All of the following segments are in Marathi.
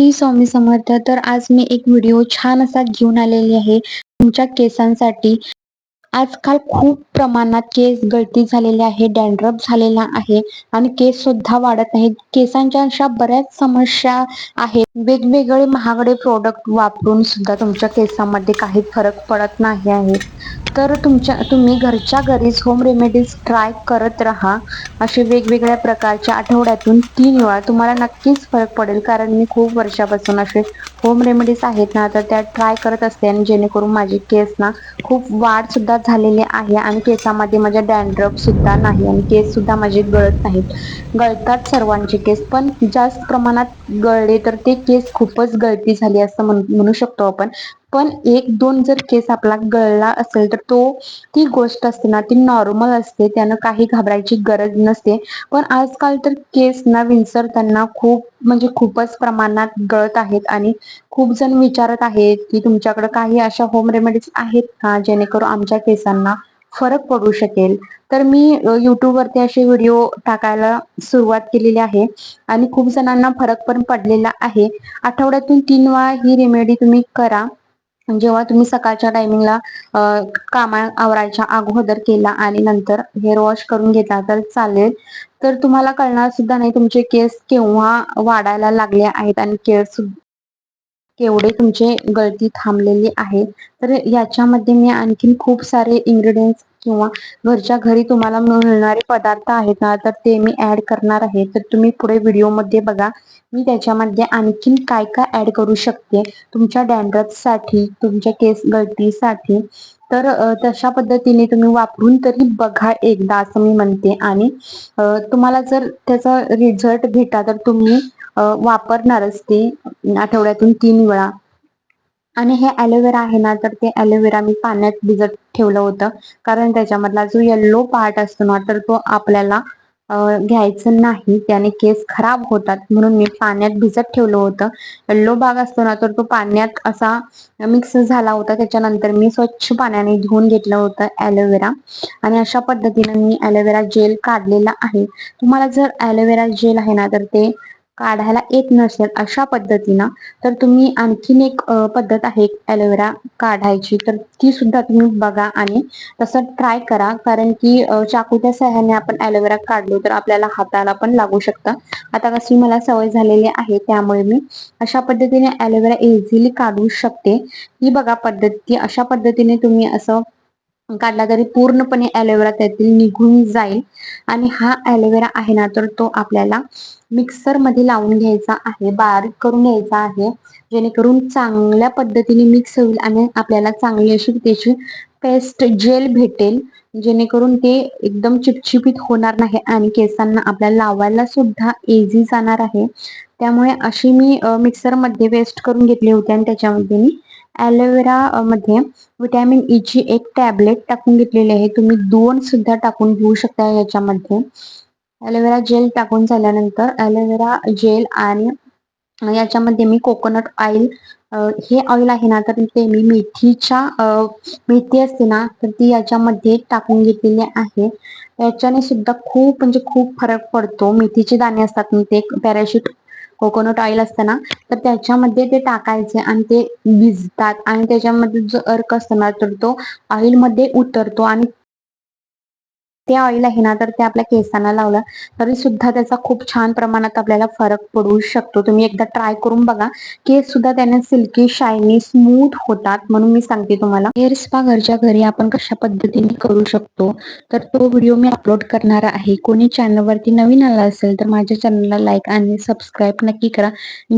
श्री स्वामी समर्थ तर आज मी एक व्हिडिओ छान असा घेऊन आलेली आहे. तुमच्या केसांसाठी. आजकाल खूप प्रमाणात केस गळती झालेले आहे डॅन्ड्रफ झालेला आहे आणि केस सुद्धा वाढत आहेत. केसांच्या अशा बऱ्याच समस्या आहेत. वेगवेगळे महागडे प्रोडक्ट वापरून सुद्धा तुमच्या केसामध्ये काही फरक पडत नाही आहे. तर तुमच्या तुम्ही घरच्या घरीच होम रेमेडीज ट्राय करत राहा. असे वेगवेगळ्या प्रकारच्या आठवड्यातून तीन वेळा तुम्हाला नक्कीच फरक पडेल. कारण मी खूप वर्षापासून असे होम रेमेडीज आहेत ना तर त्या ट्राय करत असते आणि जेणेकरून माझे केस ना खूप वाढ सुद्धा झालेले आहे आणि केसामध्ये माझ्या डॅन्ड्रफ सुद्धा नाही आणि केस सुद्धा माझे गळत नाहीत. गळतात सर्वांचे केस पण जास्त प्रमाणात गळले तर ते केस खूपच गळती झाली असं म्हणू शकतो आपण. पण एक दोन जर केस आपला गळला असेल तर तो ती गोष्ट असते ना ती नॉर्मल असते. त्यानं काही घाबरायची गरज नसते. पण आजकाल तर केस ना विंचरताना खूप म्हणजे खूपच प्रमाणात गळत आहेत आणि खूप जण विचारत आहेत की तुमच्याकडे काही अशा होम रेमेडीज आहेत का जेणेकरून आमच्या केसांना फरक पडू शकेल? तर मी युट्यूबवरती असे व्हिडिओ टाकायला सुरुवात केलेली आहे आणि खूप जणांना फरक पण पडलेला आहे. आठवड्यातून तीन वेळा ही रेमेडी तुम्ही करा. जेव्हा तुम्ही सकाळच्या टायमिंगला कामा आवरायच्या अगोदर केला आणि नंतर हेअर वॉश करून घेतला तर चालेल. तर तुम्हाला कळणार सुद्धा नाही तुमचे केस केव्हा वाढायला लागले आहेत आणि केस केवढे तुमचे गळती थांबलेली आहे. तर याच्यामध्ये मी आणखीन खूप सारे इन्ग्रेडियंट्स किंवा घरच्या घरी तुम्हाला मिळणारे पदार्थ आहेत ना तर ते मी ऍड करणार आहे. तर तुम्ही पुढे व्हिडिओमध्ये बघा. मी त्याच्यामध्ये आणखीन काय काय ऍड करू शकते? तुमच्या डॅन्ड्रफसाठी तुमच्या केस गळतीसाठी तर तशा पद्धतीने तुम्ही वापरून तरी बघा एकदा असं मी म्हणते. आणि तुम्हाला जर त्याचा रिझल्ट भेटा तर तुम्ही वापरणारच ते आठवड्यातून तीन वेळा. आणि हे ॲलोवेरा आहे ना तर ते ॲलोवेरा मी पाण्यात भिजत ठेवलं होतं. कारण त्याच्यामधला जो येल्लो पार्ट असतो ना तर तो आपल्याला घ्यायचं नाही. त्याने केस खराब होतात. म्हणून मी पाण्यात भिजत ठेवलं होतं. येल्लो भाग असतो ना तर तो पाण्यात असा मिक्स झाला होता. त्याच्यानंतर मी स्वच्छ पाण्याने धुवून घेतलं होतं ॲलोवेरा आणि अशा पद्धतीने मी ॲलोवेरा जेल काढलेला आहे. तुम्हाला जर ॲलोवेरा जेल आहे ना तर ते काढायला येत नसेल अशा पद्धतीनं तर तुम्ही आणखीन एक पद्धत आहे ॲलोवेरा काढायची. तर ती सुद्धा तुम्ही बघा आणि तसं ट्राय करा. कारण की चाकूच्या सहाय्याने आपण ॲलोवेरा काढलो तर आपल्याला हाताला पण लागू शकतं. आता कशी मला सवय झालेली आहे त्यामुळे मी अशा पद्धतीने ॲलोवेरा इझिली काढू शकते. ही बघा पद्धती अशा पद्धतीने तुम्ही असं काढला तरी पूर्णपणे ॲलोवेरा त्यातील निघून जाईल. आणि हा ॲलोवेरा आहे ना तर तो आपल्याला मिक्सरमध्ये लावून घ्यायचा आहे बारीक करून घ्यायचा आहे. जेणेकरून चांगल्या पद्धतीने मिक्स होईल आणि आपल्याला चांगली अशी त्याची पेस्ट जेल भेटेल. जेणेकरून ते एकदम चिपचिपीत होणार नाही आणि केसांना आपल्याला लावायला सुद्धा इझी जाणार आहे. त्यामुळे अशी मी मिक्सरमध्ये वेस्ट पेस्ट करून घेतली होती आणि त्याच्यामध्ये मी ॲलोवेरा मध्ये व्हिटॅमिन ई e ची एक टॅबलेट टाकून घेतलेली आहे. तुम्ही दोन सुद्धा टाकून घेऊ शकता याच्यामध्ये. ॲलोवेरा जेल टाकून झाल्यानंतर ॲलोवेरा जेल आणि याच्यामध्ये मी कोकोनट ऑइल हे ऑइल आहे ना तर ते मी मेथीच्या मेथी असते ना तर ती याच्यामध्ये टाकून घेतलेली आहे. याच्याने सुद्धा खूप म्हणजे खूप फरक पडतो. मेथीचे दाणे असतात ते पॅराशूट कोकोनट ऑइल असतं ना तर त्याच्यामध्ये ते टाकायचे आणि ते भिजतात आणि त्याच्यामध्ये जो अर्क असतो ना तर तो ऑइलमध्ये उतरतो आणि ते ऑइल आहे ना तर ते आपल्या केसांना लावलं तरी सुद्धा त्याचा खूप छान प्रमाणात आपल्याला फरक पडू शकतो. तुम्ही एकदा ट्राय करून बघा. केस सुद्धा त्याने सिल्की शायनी स्मूथ होतात म्हणून मी सांगते तुम्हाला. हेअर स्पा घरच्या घरी आपण कशा पद्धतीने करू शकतो? तर तो व्हिडिओ मी अपलोड करणार आहे. कोणी चॅनलवरती नवीन आला असेल तर माझ्या चॅनलला लाईक आणि सबस्क्राईब नक्की करा.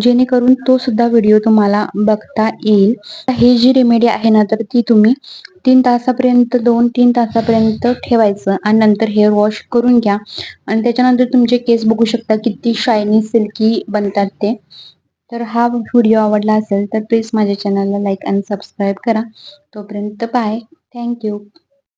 जेणेकरून तो सुद्धा व्हिडिओ तुम्हाला बघता येईल. हे जी रेमेडी आहे ना तर ती तुम्ही तीन तासापर्यंत दोन तीन तासापर्यंत ठेवायचं आणि नंतर हेअर वॉश करून घ्या. आणि त्याच्यानंतर तुमचे केस बघू शकता किती शायनी सिल्की बनतात ते. तर हा व्हिडिओ आवडला असेल तर प्लीज माझ्या चॅनलला लाईक आणि सबस्क्राईब करा. तोपर्यंत बाय थँक्यू